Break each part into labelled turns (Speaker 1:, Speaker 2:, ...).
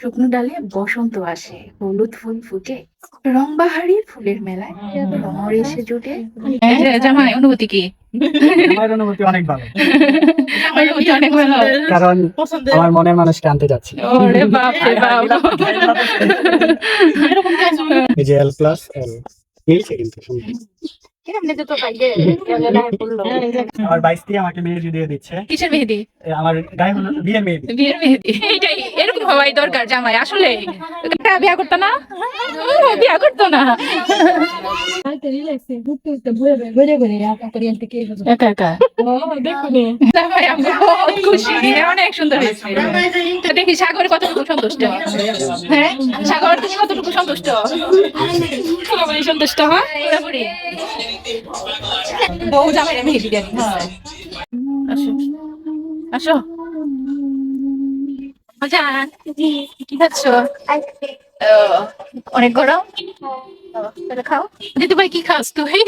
Speaker 1: শুকনো ডালে বসন্ত আসে হলুদ ফুল ফুটে রংবাহারি ফুলের মেলায়। ভ্রমর এসে জুটে।
Speaker 2: জামাই অনুভূতি কি?
Speaker 3: আমার অনুভূতি অনেক ভালো।
Speaker 2: অনুভূতি অনেক ভালো।
Speaker 3: কারণ আমার মনের মানুষকে আনতে যাচ্ছি।
Speaker 2: ওরে বাপ রে বাপ।
Speaker 3: এই যে এল প্লাস এল মিলছে কিন্তু সুন্দর। আমার বাইশ দিয়ে আমাকে মেহেদি দিয়ে দিচ্ছে।
Speaker 2: কিসের মেহেদি?
Speaker 3: আমার গায়ে হলো বিয়ের মেহেদি।
Speaker 2: বিয়ের মেহেদি। এইটাই এরকম হওয়াই দরকার জামাই আসলে। বিয়া করতো না? বিয়া করতো না। একা একা। খুশি অনেক সুন্দর হয়েছে। দেখি সাগর কতটুকু সন্তুষ্ট। হ্যাঁ সাগর তুমি কতটুকু সন্তুষ্ট। পুরোপুরি সন্তুষ্ট হ্যাঁ? পুরোপুরি। বউ জামাই। আসো। আসো। জান কি খাচ্ছ? অনেক গরম? তাহলে খাও। দিদি ভাই কি খাস তুই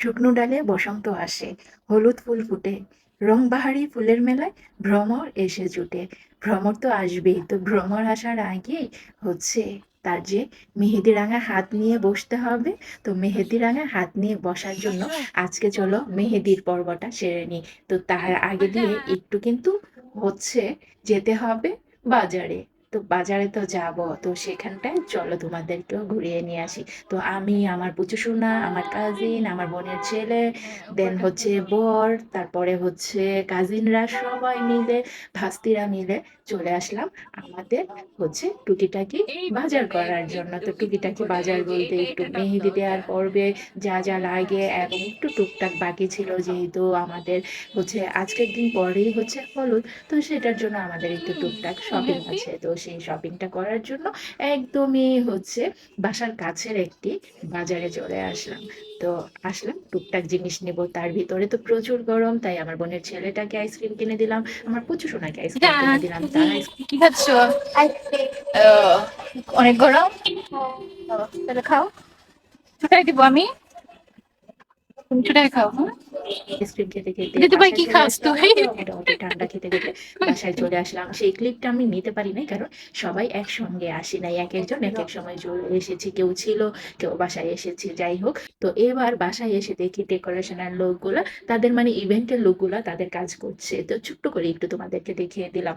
Speaker 1: শুকনো ডালে বসন্ত আসে হলুদ ফুল ফুটে রংবাহারি ফুলের মেলায় ভ্রমর এসে জুটে। ভ্রমর তো আসবেই তো ভ্রমর আসার আগেই হচ্ছে তার যে মেহেদি রাঙা হাত নিয়ে বসতে হবে তো মেহেদি রাঙা হাত নিয়ে বসার জন্য আজকে চলো মেহেদির পর্বটা সেরে নিই। তো তার আগে দিয়ে একটু কিন্তু হচ্ছে যেতে হবে বাজারে। তো বাজারে তো যাব, তো সেখানটায় চলো তোমাদেরকেও ঘুরিয়ে নিয়ে আসি। তো আমি, আমার পুচু সোনা আমার কাজিন আমার বোনের ছেলে দেন হচ্ছে বর, তারপরে হচ্ছে কাজিনরা সবাই মিলে, ভাস্তিরা মিলে চলে আসলাম। আমাদের হচ্ছে টুকিটাকি বাজার করার জন্য। তো টুকিটাকি বাজার বলতে একটু মেহেদি দেওয়ার পর্বে যা যা লাগে এবং একটু টুকটাক বাকি ছিল যেহেতু আমাদের হচ্ছে আজকের দিন পরেই হচ্ছে হলুদ তো সেটার জন্য আমাদের একটু টুকটাক শপিং আছে। তো সেই শপিংটা করার জন্য একদমই হচ্ছে বাসার কাছের একটি বাজারে চলে আসলাম। তো আসলাম টুকটাক জিনিস নেব। তার ভিতরে তো প্রচুর গরম তাই আমার বোনের ছেলেটাকে আইসক্রিম কিনে দিলাম। আমার প্রচুর সোনাকে আইসক্রিম কিনে দিলাম। তার আইসক্রিম
Speaker 2: কি খাচ্ছ ও, অনেক গরম। তাহলে খাও। ছুটাই দিব আমি। তুমি ছুটাই খাও হ্যাঁ?
Speaker 1: আইসক্রিম খেতে খেতে
Speaker 2: দিদি ভাই কি খাস তুই?
Speaker 1: মোটামুটি ঠান্ডা খেতে খেতে বাসায় চলে আসলাম। সেই ক্লিপটা আমি নিতে পারি নাই কারণ সবাই একসঙ্গে আসি নাই এক একজন এক এক সময় চলে এসেছি কেউ ছিল কেউ বাসায় এসেছে যাই হোক। তো এবার বাসায় এসে দেখি ডেকোরেশনের লোকগুলা তাদের মানে ইভেন্টের লোকগুলা তাদের কাজ করছে। তো ছোট্ট করে একটু তোমাদেরকে দেখিয়ে দিলাম।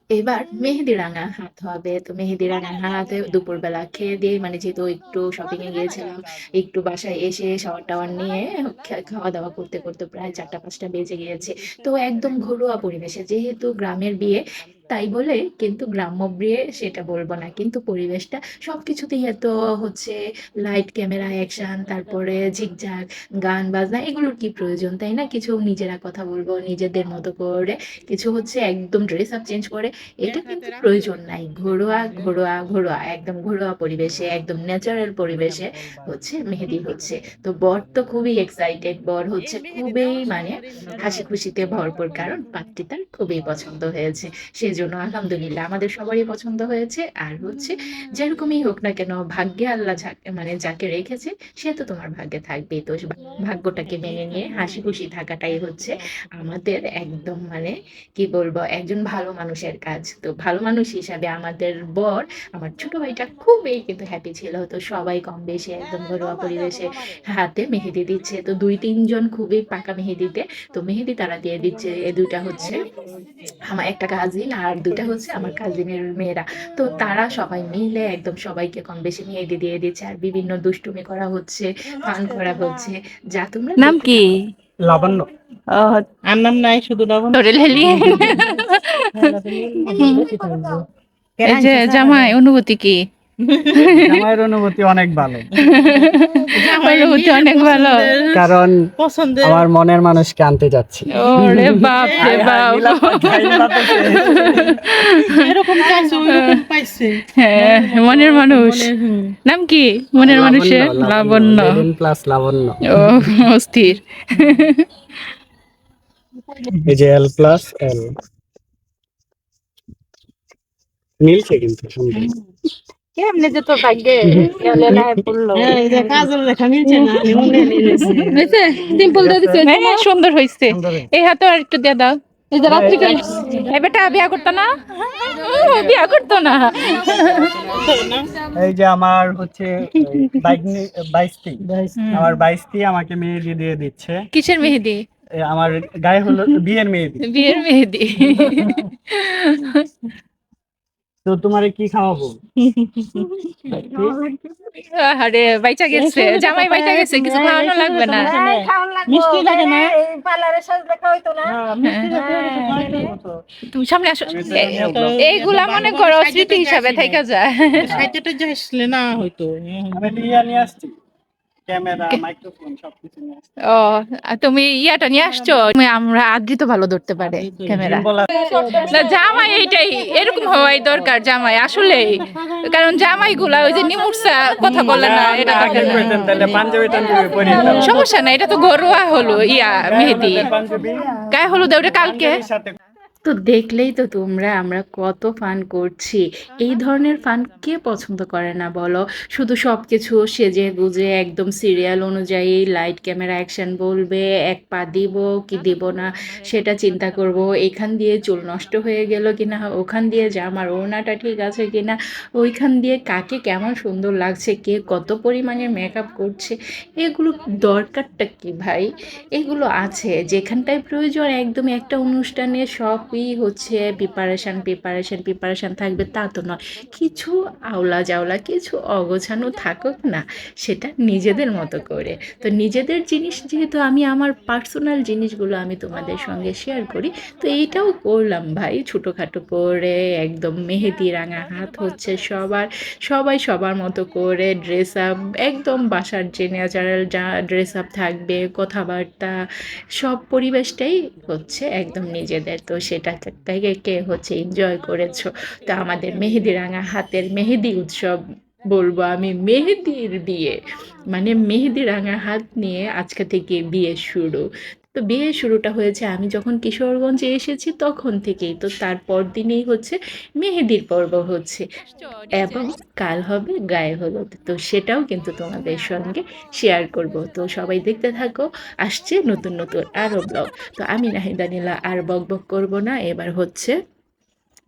Speaker 1: এবার মেহেদি রাঙা হাত হবে। তো মেহেদি রাঙা হাতে দুপুরবেলা খেয়ে দিয়ে মানে যেহেতু একটু শপিং এ গিয়েছিলাম, একটু বাসায় এসে শাওয়ার টাওয়ার নিয়ে খাওয়া দাওয়া করতে করতে প্রায় চারটা, পাঁচটা বেজে গিয়েছে। তো একদম ঘরোয়া পরিবেশে, যেহেতু গ্রামের বিয়ে, তাই বলে কিন্তু গ্রাম্য বিয়ে সেটা বলব না। কিন্তু পরিবেশটা সবকিছুতেই এত হচ্ছে লাইট ক্যামেরা অ্যাকশন তারপরে ঝিকঝাক, গান বাজনা, এগুলোর কি প্রয়োজন, তাই না? কিছু নিজেরা কথা বলব, নিজেদের মতো করে, কিছু হচ্ছে একদম ড্রেস আপ চেঞ্জ করে এটা কিন্তু প্রয়োজন নাই। ঘরোয়া ঘরোয়া ঘরোয়া একদম ঘরোয়া পরিবেশে একদম ন্যাচারাল পরিবেশে হচ্ছে মেহেদি হচ্ছে। তো বর তো খুবই এক্সাইটেড বর হচ্ছে খুবই মানে হাসি খুশিতে ভরপুর কারণ পাত্রী তার খুবই পছন্দ হয়েছে। সেজন্য আলহামদুলিল্লাহ আমাদের সবারই পছন্দ হয়েছে। আর হচ্ছে যেরকমই হোক না কেন ভাগ্যে আল্লাহ মানে যাকে রেখেছে সে তো তোমার ভাগ্যে থাকবেই। তো ভাগ্যটাকে মেনে নিয়ে হাসি খুশি থাকাটাই হচ্ছে আমাদের একদম মানে কি বলব একজন ভালো মানুষের কাজ তো ভালো মানুষ হিসাবে আমাদের বর আমার ছোট ভাইটা খুবই কিন্তু হ্যাপি ছিল। তো সবাই কম বেশি একদম ঘরোয়া পরিবেশে হাতে মেহেদি দিচ্ছে। তো দুই তিনজন খুবই পাকা মেহেদিতে। তো মেহেদি তারা দিয়ে দিচ্ছে। এ দুইটা হচ্ছে আমার একটা কাজিন আর দুটা হচ্ছে আমার কাজিনের মেয়েরা। তো তারা সবাই মিলে একদম সবাইকে কম বেশি মেহেদি দিয়ে দিচ্ছে। আর বিভিন্ন দুষ্টুমি করা হচ্ছে ফান করা হচ্ছে। যা তোমরা
Speaker 2: নাম কি?
Speaker 3: লাবণ্য।
Speaker 4: আর নাম নাই শুধু লবণ
Speaker 2: ধরে লেলি এই যে জামাই অনুভূতি কি?
Speaker 3: জামাইয়ের অনুভূতি অনেক ভালো।
Speaker 2: অনুভূতি অনেক ভালো।
Speaker 3: কারণ আমার মনের মানুষকে আনতে যাচ্ছি।
Speaker 2: ওরে বাপ রে বাপ।
Speaker 4: এরকম চাইছে পাইছে।
Speaker 2: হ্যাঁ মনের মানুষ। নাম কি? মনের মানুষের? লাবণ্য
Speaker 3: প্লাস লাবণ্য।
Speaker 2: ও অস্থির।
Speaker 3: এই যে এল প্লাস এল মিলছে কিন্তু সুন্দর
Speaker 2: কেমনে যে তোর ভাগ্যে
Speaker 4: হ্যাঁ, এই যে কাজল লেখা মিলছে না নিয়েছে
Speaker 2: সিম্পল দিয়ে দিছে হ্যাঁ সুন্দর হইছে
Speaker 3: সুন্দর
Speaker 2: এই হাতে আর একটু দিয়ে দাও। এই যে রাত্রি এই বেটা বিয়া করতো না? বিয়া করতো না।
Speaker 3: এই যে আমার হচ্ছে বাইক বাইশটি আমার বাইশটি আমাকে মেহেদি দিয়ে দিচ্ছে।
Speaker 2: কিসের মেহেদি?
Speaker 3: আমার গায়ে হলো বিয়ের মেহেদি।
Speaker 2: বিয়ের মেহেদি।
Speaker 3: তো তোমারে কি খাওয়াবো?
Speaker 2: আরে বাইচা গেছে জামাই বাইচা গেছে কিছু খাওয়ানো লাগবে না।
Speaker 4: মিষ্টি লাগে না?
Speaker 3: হ্যাঁ, মিষ্টি জাতীয় কিছু খাওয়াইতে হবে
Speaker 2: তুমি সামনে আসো।
Speaker 3: না।
Speaker 2: এইগুলা মনে করো স্মৃতি হিসাবে থেকে যায়।
Speaker 4: সাইটেটা যে আসলে না হয়তো।
Speaker 3: আমি নিয়ে আসছি।
Speaker 2: ও তুমি ইয়াটা নিয়ে আসছো? তুমি আমরা আদ্রিত ভালো ধরতে পারে ক্যামেরা। না জামাই এইটাই এরকম হওয়াই দরকার জামাই আসলেই। কারণ জামাই গুলা ওই যে নিমুরসা কথা বলে না এটা। সমস্যা না এটা তো ঘরোয়া হলো ইয়া মেহেদি। গায়ে হলুদ ওটা কালকে?
Speaker 1: তো দেখলেই তো তোমরা, আমরা কত ফান করছি। এই ধরনের ফান কে পছন্দ করে না বলো? শুধু সব কিছু সেজে গুজে একদম সিরিয়াল অনুযায়ী লাইট ক্যামেরা অ্যাকশন বলবে, এক পা দিব কি দিব না সেটা চিন্তা করব, এখান দিয়ে চুল নষ্ট হয়ে গেল কিনা, ওখান দিয়ে জামার ওড়নাটা ঠিক আছে কিনা, ওইখান দিয়ে কাকে কেমন সুন্দর লাগছে, কে কত পরিমাণে মেকআপ করছে, এগুলো দরকারটা কি ভাই? এগুলো আছে, যেখানটায় প্রয়োজন একদম একটা অনুষ্ঠানে সবই হচ্ছে প্রিপারেশান প্রিপারেশান প্রিপারেশান থাকবে, তা তো নয়। কিছু আওলা জাওলা, কিছু অগোছানো থাকুক না, সেটা নিজেদের মতো করে। তো নিজেদের জিনিস যেহেতু আমি আমার পার্সোনাল জিনিসগুলো আমি তোমাদের সঙ্গে শেয়ার করি, তো এইটাও করলাম ভাই। ছোটোখাটো করে, একদম মেহেদি রাঙা হাত হচ্ছে সবার, সবাই সবার মতো করে ড্রেস আপ একদম বাসার যে ন্যাচারাল যা ড্রেস আপ থাকবে, কথাবার্তা, সব পরিবেশটাই হচ্ছে একদম নিজেদের। তো সেটাকে কে হচ্ছে এনজয় করেছ? তো আমাদের মেহেদি রাঙা হাতের মেহেদি উৎসব বলব আমি মেহেদির বিয়ে। মানে মেহেদি রাঙা হাত নিয়ে আজকে থেকে বিয়ে শুরু। তো বিয়ে শুরুটা হয়েছে। আমি যখন কিশোরগঞ্জে এসেছি তখন থেকেই। তো তারপর দিনেই হচ্ছে মেহেদির পর্ব হচ্ছে। এবং কাল হবে গায়ে হলুদ। তো সেটাও কিন্তু তোমাদের সঙ্গে শেয়ার করব। তো সবাই দেখতে থাকো। আসছে নতুন নতুন আরও ব্লগ তো আমি নাহিদা নীলা আর বক বক করব না। এবার হচ্ছে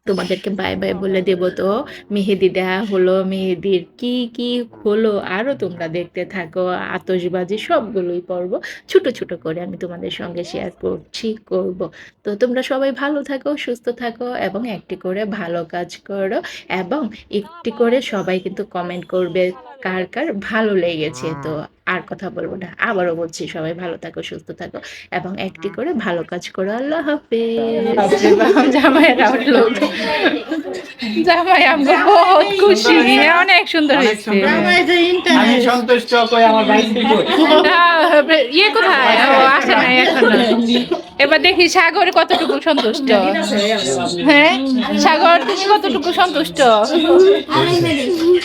Speaker 1: তোমাদেরকে বাই বাই বলে দেব তো। মেহেদি দেওয়া হলো, মেহেদির কি কি হলো আরও তোমরা দেখতে থাকো। আতসবাজি সবগুলোই পর্ব ছোট ছোট করে আমি তোমাদের সঙ্গে শেয়ার করছি, করব। তো তোমরা সবাই ভালো থাকো, সুস্থ থাকো এবং একটি করে ভালো কাজ করো এবং একটি করে সবাই কিন্তু কমেন্ট করবে কার কার ভালো লেগেছে তো। আর কথা বলব না। আবারও বলছি সবাই ভালো থাকো সুস্থ থাকো এবং একটি করে ভালো কাজ করো। আল্লাহ হাফেজ।
Speaker 2: জামাইয়ের আউটলুক জামাই আমরা বহুত খুশি। অনেক সুন্দর হয়েছে।
Speaker 3: আমি সন্তুষ্ট কই আমার
Speaker 2: আহ, ইয়ে কোথায়? ও আসে নাই এখনও। এবার দেখি সাগর কতটুকু সন্তুষ্ট। হ্যাঁ? সাগর তুমি কতটুকু সন্তুষ্ট।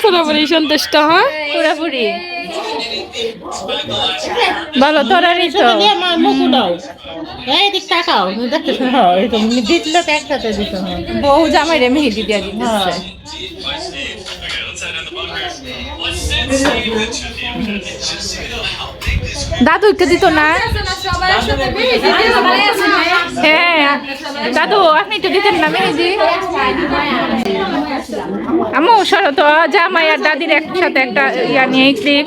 Speaker 2: পুরোপুরি সন্তুষ্ট হ্যাঁ? পুরোপুরি। ভালো তোরারই তো।
Speaker 4: মুখু দাও এই দিক তাকাও দেখতে হ্যাঁ এই তো দিতলে তো একসাথে দিত
Speaker 2: বউ জামাই রে মেহেদি দিয়া দাদু একটু দিত না? হ্যাঁ দাদু, আপনি একটু দিতেন না মেহেদি? আমু সরো তো, জামাই আর দাদির একসাথে একটা ইয়া নিয়ে ক্লিপ